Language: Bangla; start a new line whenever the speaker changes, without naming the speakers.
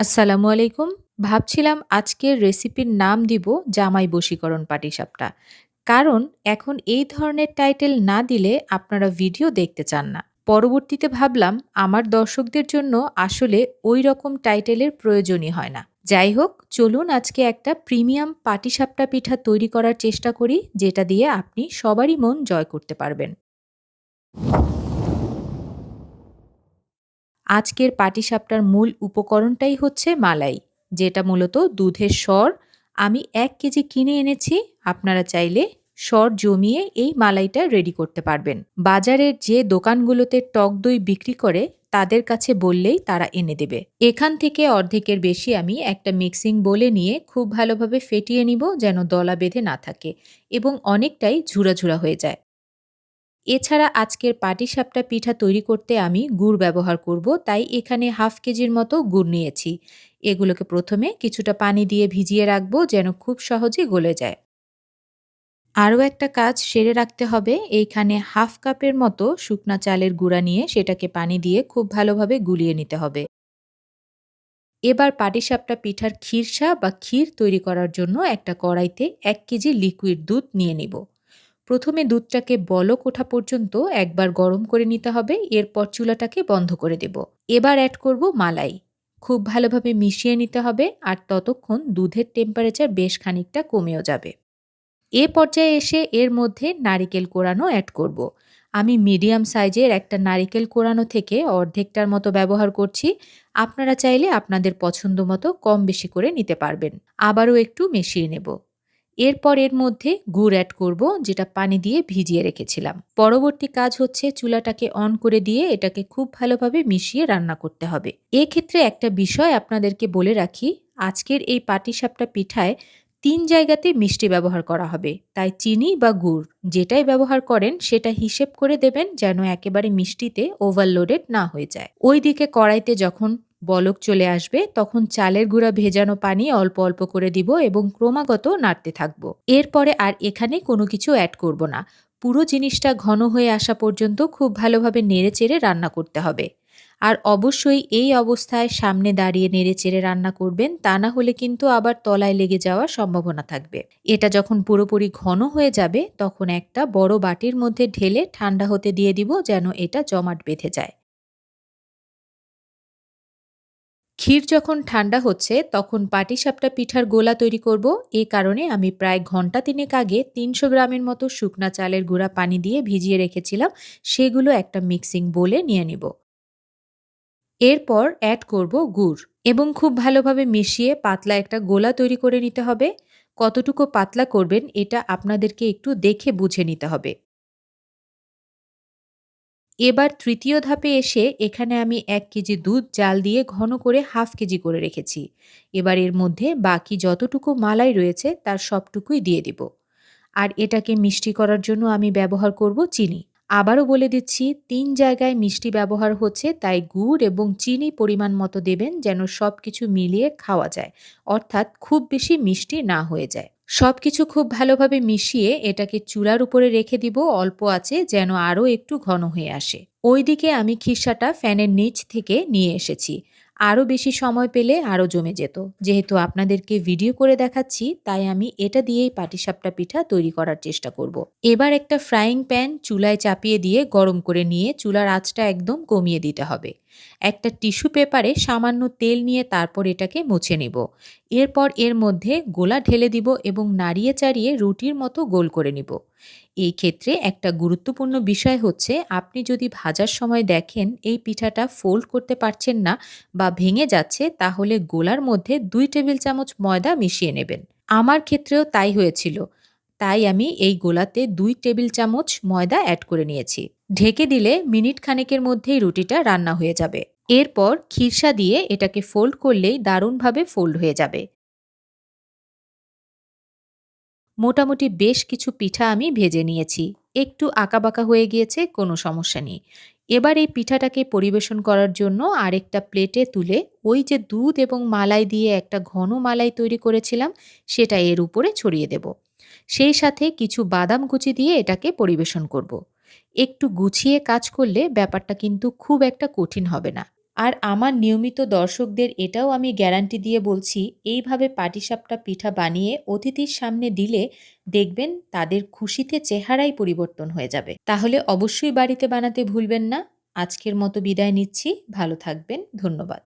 আসসালামু আলাইকুম। ভাবছিলাম আজকের রেসিপির নাম দিব জামাই বশীকরণ পাটিসাপটা। কারণ এখন এই ধরনের টাইটেল না দিলে আপনারা ভিডিও দেখতে চান না। পরবর্তীতে ভাবলাম আমার দর্শকদের জন্য আসলে ওই রকম টাইটেলের প্রয়োজনই হয় না। যাই হোক, চলুন আজকে একটা প্রিমিয়াম পাটিসাপটা পিঠা তৈরি করার চেষ্টা করি, যেটা দিয়ে আপনি সবারই মন জয় করতে পারবেন। আজকের পাটিসাপটার মূল উপকরণটাই হচ্ছে মালাই, যেটা মূলত দুধের স্বর আমি এক কেজি কিনে এনেছি, আপনারা চাইলে স্বর জমিয়ে এই মালাইটা রেডি করতে পারবেন। বাজারের যে দোকানগুলোতে টক দই বিক্রি করে, তাদের কাছে বললেই তারা এনে দেবে। এখান থেকে অর্ধেকের বেশি আমি একটা মিক্সিং বলে নিয়ে খুব ভালোভাবে ফেটিয়ে নিব, যেন দলা বেঁধে না থাকে এবং অনেকটাই ঝুরা ঝুরা হয়ে যায়। এছাড়া আজকের পাটিসাপটা পিঠা তৈরি করতে আমি গুড় ব্যবহার করব, তাই এখানে হাফ কেজির মতো গুড় নিয়েছি। এগুলোকে প্রথমে কিছুটা পানি দিয়ে ভিজিয়ে রাখব যেন খুব সহজে গলে যায়। আরও একটা কাজ সেরে রাখতে হবে, এইখানে হাফ কাপের মতো শুকনা চালের গুঁড়া নিয়ে সেটাকে পানি দিয়ে খুব ভালোভাবে গুলিয়ে নিতে হবে। এবার পাটিসাপটা পিঠার ক্ষীরসা বা ক্ষীর তৈরি করার জন্য একটা কড়াইতে এক কেজি লিকুইড দুধ নিয়ে নিব। প্রথমে দুধটাকে বলক ওঠা পর্যন্ত একবার গরম করে নিতে হবে, এরপর চুলাটাকে বন্ধ করে দেব। এবার অ্যাড করব মালাই। খুব ভালোভাবে মিশিয়ে নিতে হবে আর ততক্ষণ দুধের টেম্পারেচার বেশ খানিকটা কমেও যাবে। এ পর্যায়ে এসে এর মধ্যে নারিকেল কোরানো অ্যাড করব। আমি মিডিয়াম সাইজের একটা নারিকেল কোরানো থেকে অর্ধেকটার মতো ব্যবহার করছি। আপনারা চাইলে আপনাদের পছন্দ মতো কম বেশি করে নিতে পারবেন। আবারও একটু মিশিয়ে নেব। এরপর এর মধ্যে গুড় অ্যাড করব, যেটা পানি দিয়ে ভিজিয়ে রেখেছিলাম। পরবর্তী কাজ হচ্ছে চুলাটাকে অন করে দিয়ে এটাকে খুব ভালোভাবে মিশিয়ে রান্না করতে হবে। এক্ষেত্রে একটা বিষয় আপনাদেরকে বলে রাখি, আজকের এই পাটিসাপটা পিঠায় তিন জায়গাতে মিষ্টি ব্যবহার করা হবে। তাই চিনি বা গুড়, যেটাই ব্যবহার করেন সেটা হিসেব করে দেবেন যেন একেবারে মিষ্টিতে ওভারলোডেড না হয়ে যায়। ওই দিকে কড়াইতে যখন বলক চলে আসবে, তখন চালের গুঁড়া ভেজানো পানি অল্প অল্প করে দিব এবং ক্রমাগত নাড়তে থাকব। এরপরে আর এখানে কোনো কিছু অ্যাড করব না। পুরো জিনিসটা ঘন হয়ে আসা পর্যন্ত খুব ভালোভাবে নেড়ে চেড়ে রান্না করতে হবে। আর অবশ্যই এই অবস্থায় সামনে দাঁড়িয়ে নেড়ে চেড়ে রান্না করবেন, তা না হলে কিন্তু আবার তলায় লেগে যাওয়ার সম্ভাবনা থাকবে। এটা যখন পুরোপুরি ঘন হয়ে যাবে, তখন একটা বড় বাটির মধ্যে ঢেলে ঠান্ডা হতে দিয়ে দিব যেন এটা জমাট বেঁধে যায়। ক্ষীর যখন ঠান্ডা হচ্ছে, তখন পাটিসাপটা পিঠার গোলা তৈরি করব। এ কারণে আমি প্রায় ঘণ্টা তিনেক আগে তিনশো গ্রামের মতো শুকনা চালের গুঁড়া পানি দিয়ে ভিজিয়ে রেখেছিলাম। সেগুলো একটা মিক্সিং বলে নিয়ে নিব। এরপর অ্যাড করব গুড় এবং খুব ভালোভাবে মিশিয়ে পাতলা একটা গোলা তৈরি করে নিতে হবে। কতটুকু পাতলা করবেন, এটা আপনাদেরকে একটু দেখে বুঝে নিতে হবে। এবার তৃতীয় ধাপে এসে এখানে আমি এক কেজি দুধ জাল দিয়ে ঘন করে হাফ কেজি করে রেখেছি। এবার এর মধ্যে বাকি যতটুকু মালাই রয়েছে তার সবটুকুই দিয়ে দিব। আর এটাকে মিষ্টি করার জন্য আমি ব্যবহার করব চিনি। আবারও বলে দিচ্ছি, তিন জায়গায় মিষ্টি ব্যবহার হচ্ছে, তাই গুড় এবং চিনি পরিমাণ মতো দেবেন যেন সব কিছু মিলিয়ে খাওয়া যায়, অর্থাৎ খুব বেশি মিষ্টি না হয়ে যায়। সব কিছু খুব ভালোভাবে মিশিয়ে এটাকে চুলার উপরে রেখে দিব, অল্প আছে যেন আরও একটু ঘন হয়ে আসে। ওইদিকে আমি খিসাটা ফ্যানের নিচ থেকে নিয়ে এসেছি। আরও বেশি সময় পেলে আরও জমে যেত। যেহেতু আপনাদেরকে ভিডিও করে দেখাচ্ছি, তাই আমি এটা দিয়েই পাটিসাপটা পিঠা তৈরি করার চেষ্টা করব। এবার একটা ফ্রাইং প্যান চুলায় চাপিয়ে দিয়ে গরম করে নিয়ে চুলার আঁচটা একদম কমিয়ে দিতে হবে। একটা টিস্যু পেপারে সামান্য তেল নিয়ে তারপর এটাকে মুছে নেব। এরপর এর মধ্যে গোলা ঢেলে দিব এবং নাড়িয়ে চাড়িয়ে রুটির মতো গোল করে নিব। এই ক্ষেত্রে একটা গুরুত্বপূর্ণ বিষয় হচ্ছে, আপনি যদি ভাজার সময় দেখেন এই পিঠাটা ফোল্ড করতে পারছেন না বা ভেঙে যাচ্ছে, তাহলে গোলার মধ্যে দুই টেবিল চামচ ময়দা মিশিয়ে নেবেন। আমার ক্ষেত্রেও তাই হয়েছিল। তাই আমি এই গোলাতে দুই টেবিল চামচ ময়দা অ্যাড করে নিয়েছি। ঢেকে দিলে মিনিট খানেকের মধ্যেই রুটিটা রান্না হয়ে যাবে। এরপর খিরসা দিয়ে এটাকে ফোল্ড করলেই দারুণভাবে ফোল্ড হয়ে যাবে। মোটামুটি বেশ কিছু পিঠা আমি ভেজে নিয়েছি। একটু আঁকাবাঁকা হয়ে গিয়েছে, কোনো সমস্যা নেই। এবার এই পিঠাটাকে পরিবেশন করার জন্য আরেকটা প্লেটে তুলে ওই যে দুধ এবং মালাই দিয়ে একটা ঘন মালাই তৈরি করেছিলাম, সেটা এর উপরে ছড়িয়ে দেব। সেই সাথে কিছু বাদাম কুচি দিয়ে এটাকে পরিবেশন করব। একটু গুছিয়ে কাজ করলে ব্যাপারটা কিন্তু খুব একটা কঠিন হবে না। আর আমার নিয়মিত দর্শকদের এটাও আমি গ্যারান্টি দিয়ে বলছি, এইভাবে পাটিসাপটা পিঠা বানিয়ে অতিথির সামনে দিলে দেখবেন তাদের খুশিতে চেহারাই পরিবর্তন হয়ে যাবে। তাহলে অবশ্যই বাড়িতে বানাতে ভুলবেন না। আজকের মতো বিদায় নিচ্ছি। ভালো থাকবেন। ধন্যবাদ।